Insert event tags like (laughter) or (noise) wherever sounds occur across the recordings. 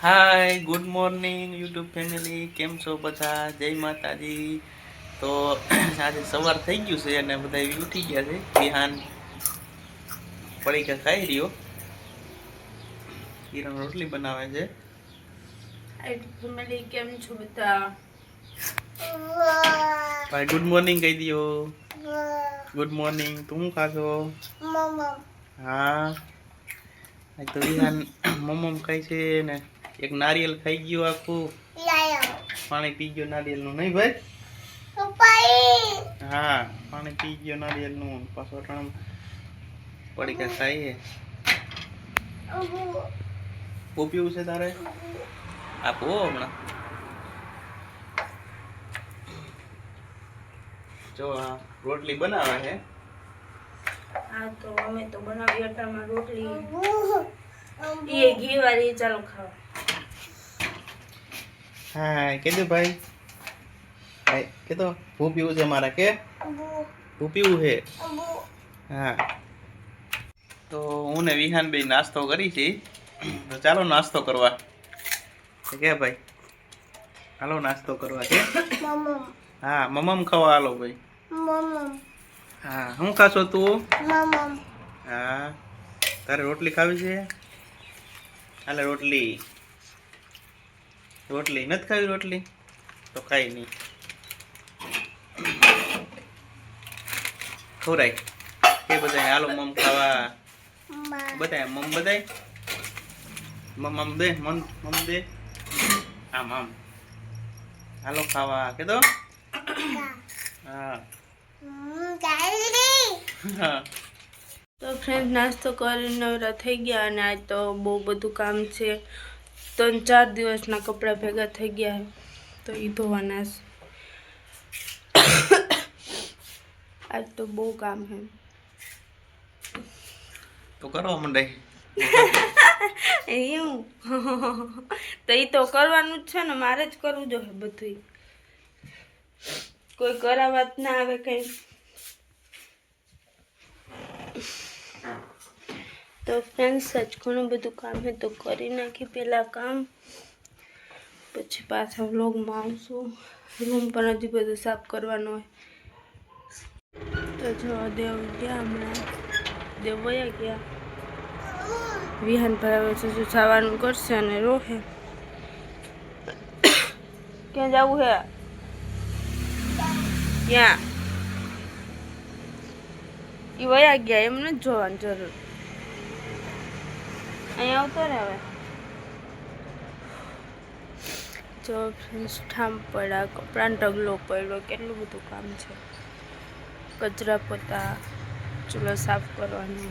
Hi good morning YouTube family કેમ છો બધા? જય માતાજી. તો (clears throat) આજે સવાર થઈ ગયું છે અને બધા ઉઠી ગયા છે બિહાન પડીકા ખાઈ રહ્યો. કિરણ રોટલી બનાવે છે. ફેમિલી કેમ છો બધા? ભાઈ ગુડ મોર્નિંગ કહી દો ગુડ મોર્નિંગ તું શું ખાશો? હા. તો વિહાન મમ્મ ખાય છે ને. એક નારિયેલ ખાઈ ગયું આખું. પાણી પી ગયો નારિયેલનું નહીં ભાઈ? હા પાણી પી ગયો નારિયેલનું. પાછો અટાણ પડી કે ખાઈએ. બહુ પીવું છે તારે? આપો હમણાં. જો આ રોટલી બનાવે છે. હા તો અમે તો બનાવી અટામાં રોટલી. એ ઘી વાળી ચાલો ખાવા. હા કીધું ભાઈ? ભાઈ તો ભૂ પીવું છે મારે કે? ભૂ પીવું છે? હા. તો હું ને વિહાન બે નાસ્તો કરી છે. તો ચાલો નાસ્તો કરવા. કે ભાઈ? હાલો નાસ્તો કરવા કે હા મમમ ખાવા હાલો ભાઈ. હા શું ખાશો તું? હા. તારે રોટલી ખાવી છે? હાલે રોટલી. રોટલી નથી ખાવી રોટલી? તો ખાઈ નહીં. ખવરાય. કે બધા હાલો મમ ખાવા. બધા મમ બધાય? મમ મમ દે મમ મમ દે. આમ આમ હાલો ખાવા કે તો હા. હા. તો ફ્રેન્ડ નાસ્તો કરીને નવરા થઈ ગયા અને આજ તો બહુ બધું કામ છે. ત્રણ ચાર દિવસના કપડાં ભેગા થઈ ગયા તો એ ધોવાના છે. આજ તો બહુ કામ છે. તો કરવા મંડાઈ એવું? તો એ તો કરવાનું જ છે ને મારે જ કરવું જોઈએ બધું કોઈ કરાવવા ના આવે કંઈ. તો ફ્રેન્ડ્સ આજ ઘણું બધું કામ હે તો કરી નાખી પહેલાં કામ. પછી પાછા વ્લોગમાં આવશું. રૂમ પણ હજી બધું સાફ કરવાનો હોય. તો જો, દેવ ગયા હમણાં. દેવ વયા ગયા. વિહાન વિહાનભાઈ હવે શું ખાવાનું કરશે અને રોહે. ક્યાં જવું હે? ક્યાં? એ વયા ગયા એમ નથી જોવાની જરૂર. અહીંયા આવતો ને હવે? જો ફ્રેન્ડ્સ ઠામ પડ્યા કપડાનો ઢગલો પડ્યો કેટલું બધું કામ છે. કચરા પોતા ચૂલો સાફ કરવાનો.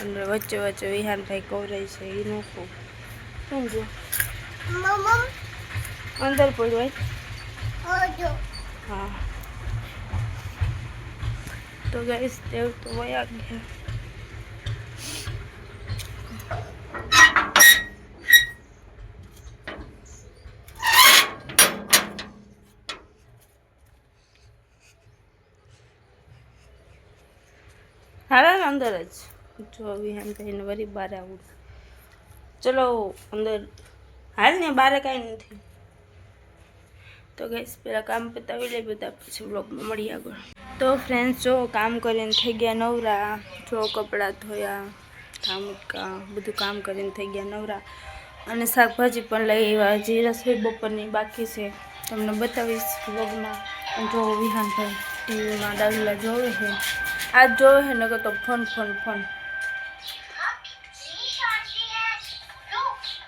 અને વચ્ચે વચ્ચે વિહાનભાઈ કવરાય છે એ નોખું શું જો અંદર પડ્યું હોય. હા તો ગઈશ દેવ તો વયા ગયા. હાલે અંદર જ. જો વિહાન થઈને વળી બહાર આવું ચલો અંદર. હાલ ને બહાર કાંઈ નથી. તો ગઈશ પહેલાં કામ પતાવી લે, બધા પછી બ્લોગમાં મળી આગળ. તો ફ્રેન્ડ્સ જો કામ કરીને થઈ ગયા નવરા. જો કપડાં ધોયા કામ બધું કામ કરીને થઈ ગયા નવરા. અને શાકભાજી પણ લઈ આવ્યા. જે રસોઈ બપોરની બાકી છે. તમને બતાવીશ બ્લોગમાં જો વિહાનભાઈ ટીવીમાં દાદલા જોવે છે. આજ જોવે છે નકર તો ફોન ફોન ફોન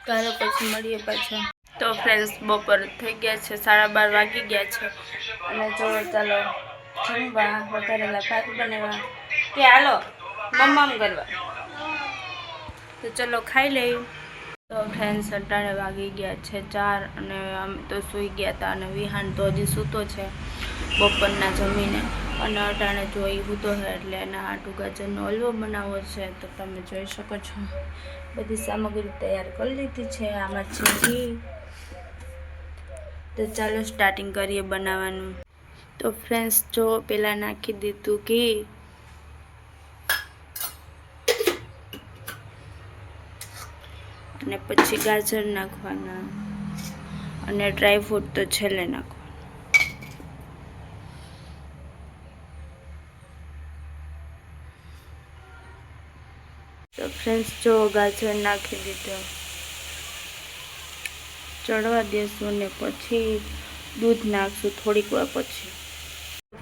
ત્યારે પછી મળીએ પાછા તો ફ્રેન્ડ્સ બપોર થઈ ગયા છે સાડા બાર વાગી ગયા છે અને જો ચાલો જમવા વઘારેલા ભાત બનાવવા કે હાલો મમ્મામ કરવા તો ચલો ખાઈ લઈએ તો ફ્રેન્ડ્સ અટાણે વાગી ગયા છે ચાર અને અમે તો સૂઈ ગયા હતા અને વિહાન તો હજી સૂતો છે બપોરના જમીને. અને અટાણે જોઈ તો હે એટલે એના આટુ ગાજરનો હલવો બનાવવો છે. તો તમે જોઈ શકો છો. બધી સામગ્રી તૈયાર કરી લીધી છે. આમાં છે તો ચાલો સ્ટાર્ટિંગ કરીએ બનાવવાનું. તો ફ્રેન્ડ્સ જો પહેલાં નાખી દીધું ઘી. અને પછી ગાજર નાખવાના. અને ડ્રાય ફ્રૂટ તો છેલ્લે નાખવાના. ફ્રેન્ડ્સ, જો ગાજર નાખી દીધો. ચડવા દેશું ને પછી દૂધ નાખશું થોડીક વાર પછી.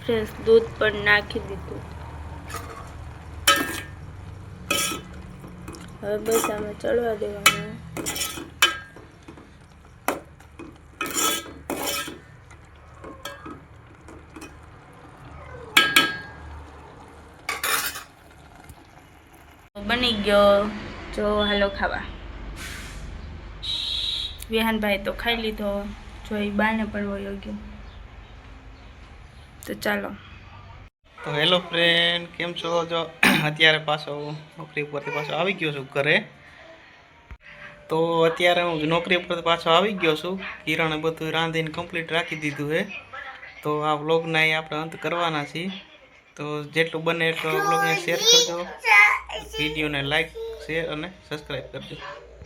ફ્રેન્ડ્સ, દૂધ પણ નાખી દીધું. હવે બસ આમાં ચડવા દેવાનું. બની ગયો. જો હાલો ખાવા. વિહાનભાઈ તો ખાઈ લીધો. જો એ બાને પણ વયો તો ચાલો. તો હેલો ફ્રેન્ડ, કેમ છો? જો અત્યારે પાછો નોકરી ઉપરથી પાછો આવી ગયો છું ઘરે. તો અત્યારે હું નોકરી ઉપરથી પાછો આવી ગયો છું. કિરણે બધું રાંધીને કમ્પ્લીટ રાખી દીધું છે. તો આ વ્લોગના એ આપણે અંત કરવાના છીએ. તો જેટલું બને એટલું વ્લોગને શેર કરજો. વિડીયોને લાઈક શેર અને સબસ્ક્રાઈબ કરજો.